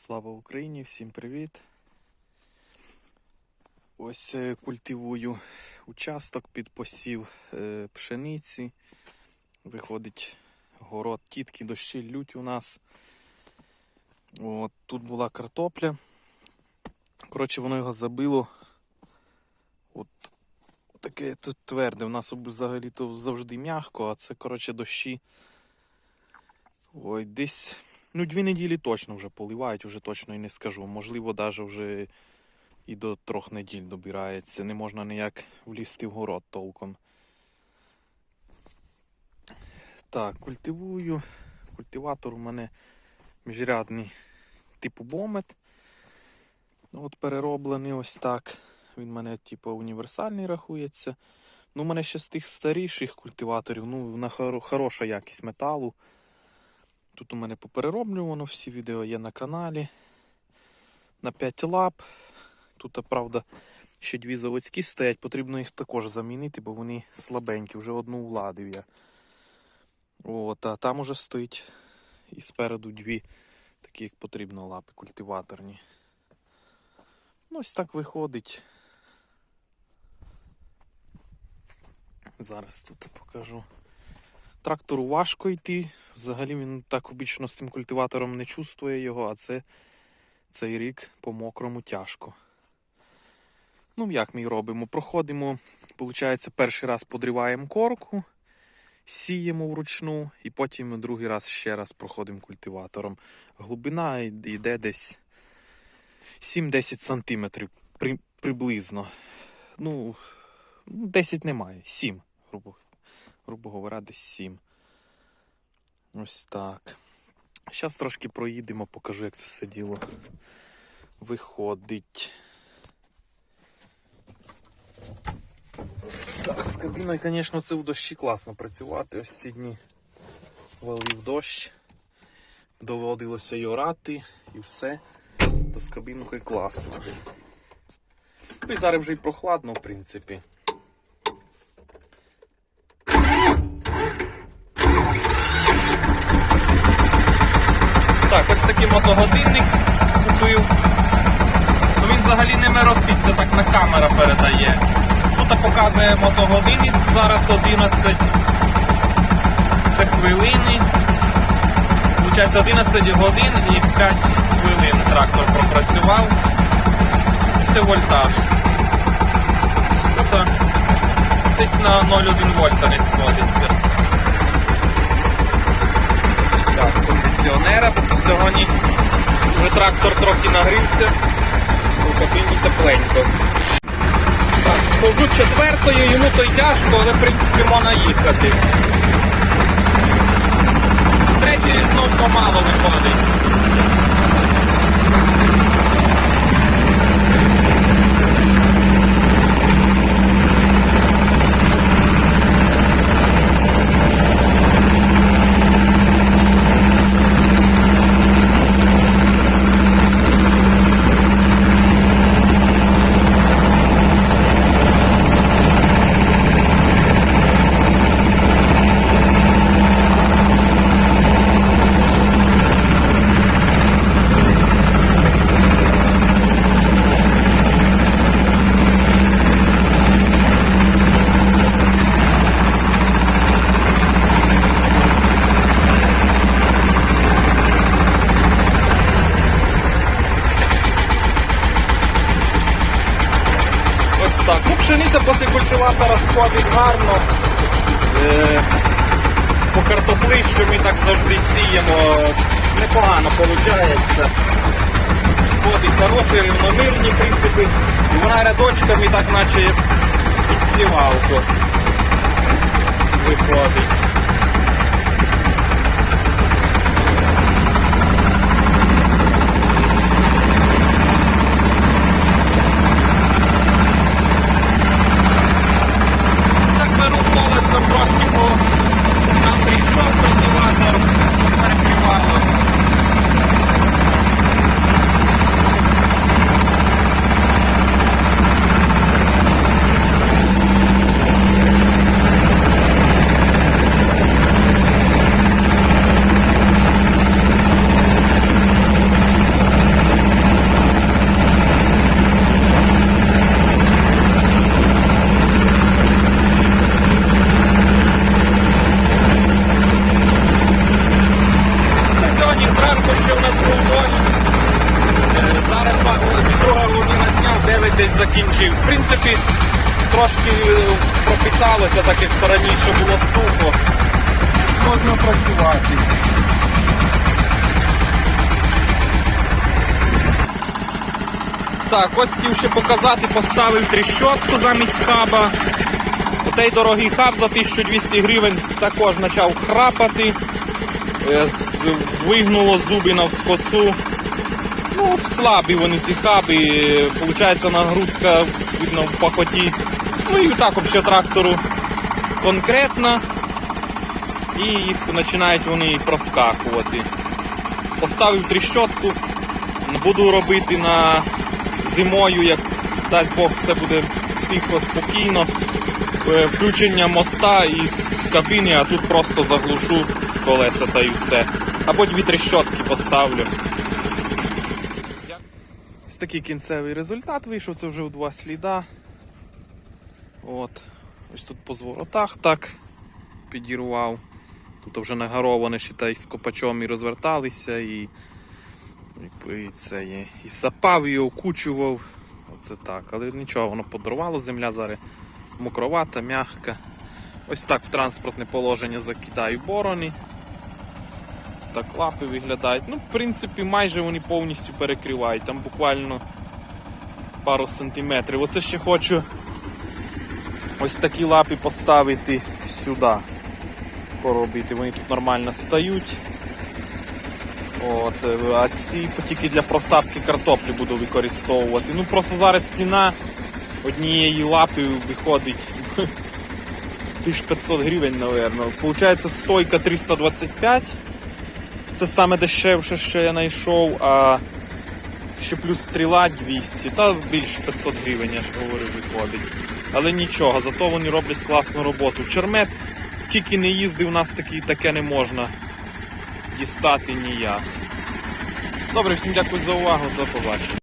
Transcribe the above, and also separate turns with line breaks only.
Слава Україні, всім привіт. Ось е, культивую участок під посів е, пшениці. Виходить город тітки, дощі лють у нас. От, тут була картопля. Коротше, воно його забило. От таке тут тверде. У нас взагалі то завжди м'яко, а це, коротше, дощі. Ой, десь. Ну, дві неділі точно вже поливають, вже точно і не скажу. Можливо, навіть вже і до трьох неділь добирається. Не можна ніяк влізти в город толком. Так, культивую. Культиватор у мене міжрядний типу бомет. Ну, От перероблений ось так. Він у мене типу універсальний рахується. Ну, у мене ще з тих старіших культиваторів, ну, на хоро- хороша якість металу. Тут у мене поперероблювано, всі відео є на каналі. На 5 лап. Тут, правда, ще дві заводські стоять, потрібно їх також замінити, бо вони слабенькі, вже одну владив я. От, а там уже стоїть і спереду дві, такі як потрібно лапи культиваторні. Ну, ось так виходить. Зараз тут покажу. Трактору важко йти. Взагалі він так обічно з цим культиватором не чувствує його, а це цей рік по мокрому тяжко. Ну, як ми робимо? Проходимо, виходить, перший раз подриваємо корку, сіємо вручну, і потім другий раз ще раз проходимо культиватором. Глибина йде десь 7-10 см при, приблизно. Ну, 10 немає, 7, грубо говоря, десь 7. Ось так. Зараз трошки проїдемо, покажу, як це все діло виходить. Так, з кабіною, звісно, це в дощі класно працювати. Ось ці дні валив дощ. Доводилося й орати і все. То з кабінкою класно. Ну і зараз вже й прохладно, в принципі. Так, ось такий мотогодинник купив. Ну Він взагалі не мерохтить, це так на камера передає. Тут показує мотогодинець, зараз 11 це хвилини. Получається 11 годин і 5 хвилин трактор пропрацював. І це вольтаж. Тут десь на 0,1 вольта не сходиться. Так, кондиціонера, бо сьогодні вже трактор трохи нагрівся, у кабіні тепленько. Так, хожу четвертою, йому то й тяжко, але в принципі можна їхати. Третє знов помало виходить. Ось так. Ну, пшениця після культиватора сходить гарно. Е, по картоплі, ми так завжди сіємо, непогано виходить. Сходить хороші, рівномірні, в принципі. І вона рядочками так наче підсівалку виходить. Так беру колесом трошки по там прийшов культиватор, перекривало. Коротше, у нас був дощ. Е, Зараз ба- о, друга година дня, в 9 десь закінчив. В принципі, трошки е, пропиталося, так як раніше було сухо. Можна працювати. Так, ось хотів ще показати, поставив тріщотку замість хаба. Отей дорогий хаб за 1200 гривень також почав храпати. Е, Вигнуло зуби навскосу. Ну, слабі вони ці хаби. Получається нагрузка видно в пахоті. Ну і так взагалі трактору конкретна. І їх починають вони проскакувати. Поставив тріщотку. Буду робити на зимою, як дасть Бог, все буде тихо, спокійно. Е, Включення моста із кабіни, а тут просто заглушу з колеса та і все. Або дві тріщотки поставлю. Такий кінцевий результат вийшов, це вже у два сліда. От. Ось тут по зворотах так підірвав. Тут вже нагароване, считай, з копачом і розверталися, і, і, це, і, і сапав, і окучував. Оце так. Але нічого, воно подорвало, земля зараз мокровата, м'ягка. Ось так в транспортне положення закидаю борони. Ось так лапи виглядають. Ну, в принципі, майже вони повністю перекривають. Там буквально пару сантиметрів. Оце ще хочу ось такі лапи поставити сюди. Поробити. Вони тут нормально стають. От, е, а ці тільки для просадки картоплі буду використовувати. Ну просто зараз ціна однієї лапи виходить 1500 гривень, напевно. Получається стойка 325. Це саме дешевше, що я знайшов, а ще плюс стріла 200, та більше 500 гривень, я ж говорю, виходить. Але нічого, зато вони роблять класну роботу. Чермет, скільки не їздив, у нас такі, таке не можна дістати ніяк. Добре, всім дякую за увагу, до побачення.